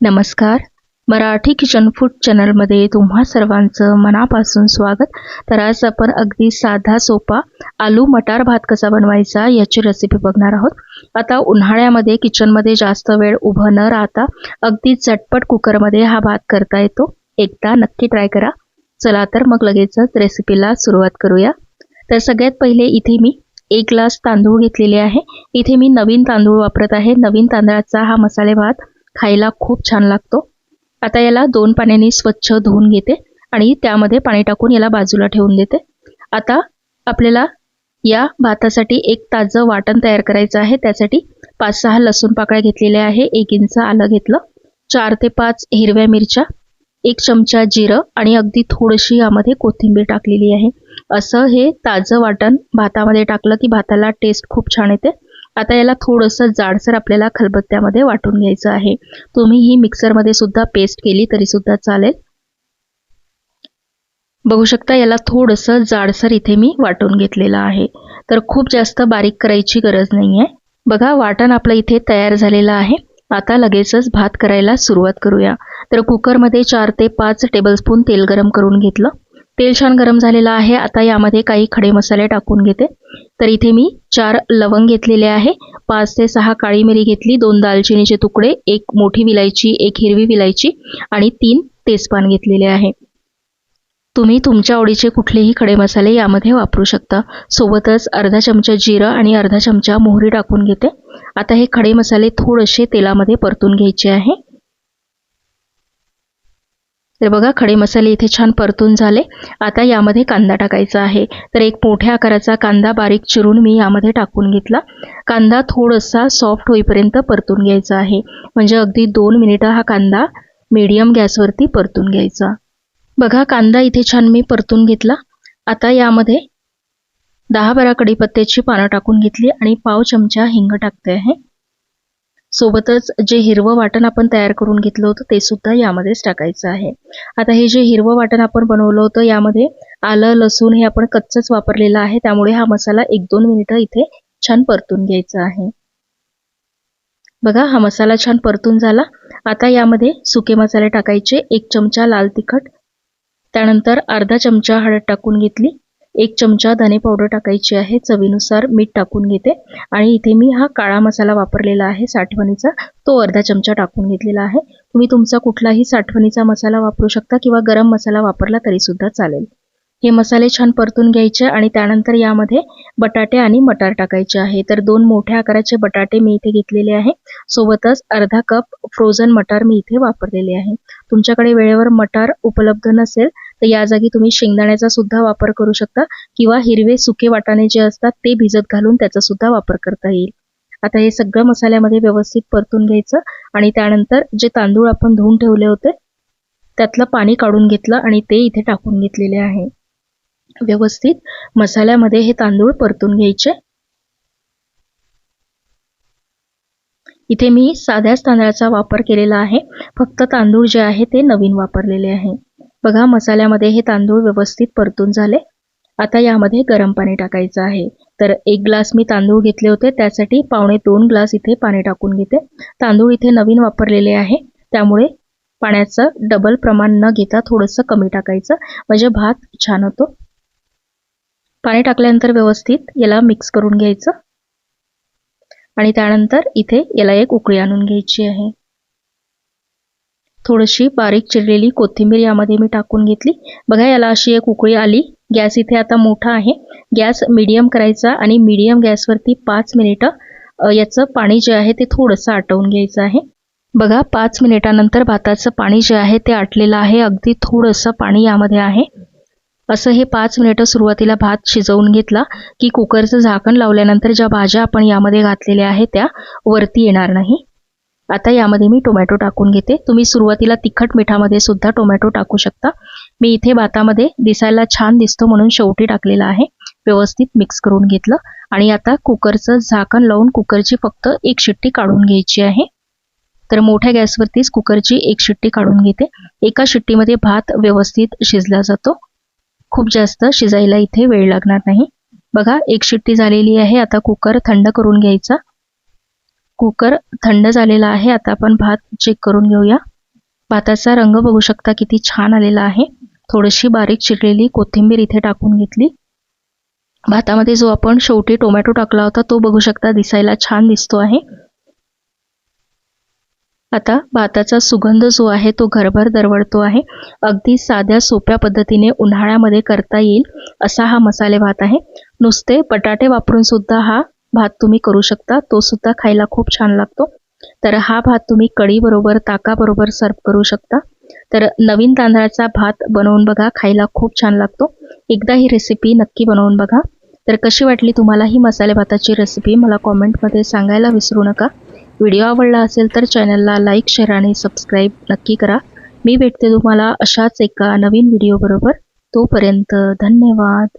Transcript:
नमस्कार. Marathi kitchen food चॅनलमध्ये तुम्हा सर्वांचं मनापासून स्वागत. तर आज आपण अगदी साधा सोपा आलू मटार भात कसा बनवायचा याची रेसिपी बघणार आहोत. आता उन्हाळ्यामध्ये किचनमध्ये जास्त वेळ उभं न राहता अगदी झटपट कुकरमध्ये हा भात करता येतो. एकदा नक्की ट्राय करा. चला तर मग लगेचच रेसिपीला सुरुवात करूया. तर सगळ्यात पहिले इथे मी एक ग्लास तांदूळ घेतलेले आहे. इथे मी नवीन तांदूळ वापरत आहे. नवीन तांदळाचा हा मसाले भात खायला खूप छान लागतो. आता याला दोन पाण्याने स्वच्छ धुवून घेते आणि त्यामध्ये पाणी टाकून याला बाजूला ठेवून देते. आता आपल्याला या भातासाठी एक ताजं वाटण तयार करायचं आहे. त्यासाठी पाच सहा लसूण पाकळ्या घेतलेल्या आहे. एक इंच आलं घेतलं. चार ते पाच हिरव्या मिरच्या एक चमचा जिरं आणि अगदी थोडीशी यामध्ये कोथिंबीर टाकलेली आहे. असं हे ताजं वाटण भातामध्ये टाकलं की भाताला टेस्ट खूप छान येते. आता याला थोडंसं जाडसर आपल्याला खलबत्त्यामध्ये वाटून घ्यायचं आहे. तुम्ही ही मिक्सरमध्ये सुद्धा पेस्ट केली तरी सुद्धा चालेल. बघू शकता याला थोडंसं जाडसर इथे मी वाटून घेतलेलं आहे. तर खूप जास्त बारीक करायची गरज नाही आहे बघा वाटण आपलं इथे तयार झालेलं आहे. आता लगेचच भात करायला सुरुवात करूया. तर कुकरमध्ये चार ते पाच टेबलस्पून तेल गरम करून घेतलं. तेल छान गरम झालेलं आहे. आता यामध्ये काही खडे मसाले टाकून घेते. तर इथे मी चार लवंग घेतलेले आहे. पाच ते सहा काळी मिरी घेतली दोन दालचिनीचे तुकडे एक मोठी विलायची एक हिरवी विलायची आणि तीन तेजपान घेतलेले आहे. तुम्ही तुमच्या आवडीचे कुठलेही खडे मसाले यामध्ये वापरू शकता. सोबतच अर्धा चमचा जिरं आणि अर्धा चमचा मोहरी टाकून घेते. आता हे खडे मसाले थोडेसे तेलामध्ये परतून घ्यायचे आहे. तर बघा खडे मसाले इथे छान परतून झाले. आता यामध्ये कांदा टाकायचा आहे. तर एक मोठ्या आकाराचा कांदा बारीक चिरून मी यामध्ये टाकून घेतला. कांदा थोडासा सॉफ्ट होईपर्यंत परतून घ्यायचा आहे. म्हणजे अगदी दोन मिनिटं हा कांदा मीडियम गॅसवरती परतून घ्यायचा. बघा कांदा इथे छान मी परतून घेतला. आता यामध्ये दहा बारा कडीपत्त्याची पानं टाकून घेतली आणि पाव चमचा हिंग टाकते आहे. सोबतच जे हिरवं वाटण आपण तयार करून घेतलं होतं ते सुद्धा यामध्येच टाकायचं आहे. आता हे जे हिरवं वाटण आपण बनवलं होतं यामध्ये आलं लसूण हे आपण कच्चच वापरलेलं आहे. त्यामुळे हा मसाला एक दोन मिनिटं इथे छान परतून घ्यायचा आहे. बघा हा मसाला छान परतून झाला. आता यामध्ये सुके मसाले टाकायचे. एक चमचा लाल तिखट त्यानंतर अर्धा चमचा हळद टाकून घेतली. एक चमचा धने पावडर टाकायची आहे. चवीनुसार मीठ टाकून घेते. आणि इथे मी हा काळा मसाला वापरलेला आहे. साठवणीचा तो अर्धा चमचा टाकून घेतलेला आहे. तुम्ही तुमचा कुठलाही साठवणीचा मसाला वापरू शकता किंवा गरम मसाला वापरला तरी सुद्धा चालेल. हे मसाले छान परतून घ्यायचे आणि त्यानंतर यामध्ये बटाटे आणि मटार टाकायचे आहे. तर दोन मोठ्या आकाराचे बटाटे मी इथे घेतलेले आहे. सोबतच अर्धा कप फ्रोझन मटार मी इथे वापरलेले आहे. तुमच्याकडे वेळेवर मटार उपलब्ध नसेल तर या जागी तुम्ही शेंगदाण्याचा सुद्धा वापर करू शकता किंवा हिरवे सुके वाटाणे जे असतात ते भिजत घालून त्याचा सुद्धा वापर करता येईल. आता हे सगळं मसाल्यामध्ये व्यवस्थित परतून घ्यायचं आणि त्यानंतर जे तांदूळ आपण धुवून ठेवले होते त्यातलं पाणी काढून घेतलं आणि ते इथे टाकून घेतलेले आहे. व्यवस्थित मसाल्यामध्ये हे तांदूळ परतून घ्यायचे. इथे मी साध्याच तांदळाचा वापर केलेला आहे. फक्त तांदूळ जे आहे ते नवीन वापरलेले आहे. बघा मसाल्यामध्ये हे तांदूळ व्यवस्थित परतून झाले. आता यामध्ये गरम पाणी टाकायचं आहे. तर एक ग्लास मी तांदूळ घेतले होते त्यासाठी पावणे दोन ग्लास इथे पाणी टाकून घेते. तांदूळ इथे नवीन वापरलेले आहे त्यामुळे पाण्याचं डबल प्रमाण न घेता थोडंसं कमी टाकायचं. म्हणजे भात छान होतो. पाणी टाकल्यानंतर व्यवस्थित याला मिक्स करून घ्यायचं. आणि त्यानंतर इथे याला एक उकळी आणून घ्यायची आहे. थोडीशी बारीक चिरलेली कोथिंबीर यामध्ये मी टाकून घेतली. बघा याला अशी एक उकळी आली. गॅस इथे आता मोठा आहे. गॅस मिडियम करायचा आणि मीडियम गॅसवरती पाच मिनिटं याचं पाणी जे आहे ते थोडंसं आटवून घ्यायचं आहे. बघा पाच मिनिटानंतर भाताचं पाणी जे आहे ते आटलेलं आहे. अगदी थोडंसं पाणी यामध्ये आहे. असं हे पाच मिनिटं सुरुवातीला भात शिजवून घेतला की कुकरचं झाकण लावल्यानंतर ज्या भाज्या आपण यामध्ये घातलेल्या आहेत त्या वरती येणार नाही. आता यामध्ये मी टोमॅटो टाकून घेते. तुम्ही सुरुवातीला तिखट मिठामध्ये सुद्धा टोमॅटो टाकू शकता. मी इथे भातामध्ये दिसायला छान दिसतो म्हणून शेवटी टाकलेला आहे. व्यवस्थित मिक्स करून घेतलं. आणि आता कुकरचं झाकण लावून कुकरची फक्त एक शिट्टी काढून घ्यायची आहे. तर मोठ्या गॅसवरतीच कुकरची एक शिट्टी काढून घेते. एका शिट्टीमध्ये भात व्यवस्थित शिजला जातो. खूप जास्त शिजायला इथे वेळ लागणार नाही. बघा एक शिट्टी झालेली आहे. आता कुकर थंड करून घ्यायचा. कुकर थंड झालेला आहे. आता आपण भात चेक करून घेऊया. भाताचा रंग बघू शकता किती छान आलेला आहे. थोडीशी बारीक चिरलेली कोथिंबीर इथे टाकून घेतली. भातामध्ये जो आपण शेवटी टोमॅटो टाकला होता तो बघू शकता दिसायला छान दिसतो आहे. आता भाताचा सुगंध जो आहे तो घरभर दरवळतो आहे. अगदी साध्या सोप्या पद्धतीने उन्हाळ्यामध्ये करता येईल असा हा मसाले भात आहे. नुसते बटाटे वापरून सुद्धा हा भात तुम्ही करू शकता. तो सुद्धा खायला खूप छान लागतो. तर हा भात तुम्ही कढीबरोबर ताकाबरोबर सर्व करू शकता. तर नवीन तांदळाचा भात बनवून बघा खायला खूप छान लागतो. एकदा ही रेसिपी नक्की बनवून बघा. तर कशी वाटली तुम्हाला ही मसाले भाताची रेसिपी मला कॉमेंटमध्ये सांगायला विसरू नका. व्हिडिओ आवडला असेल तर चॅनलला लाईक शेअर आणि सबस्क्राईब नक्की करा. मी भेटते तुम्हाला अशाच एका नवीन व्हिडिओबरोबर तोपर्यंत धन्यवाद.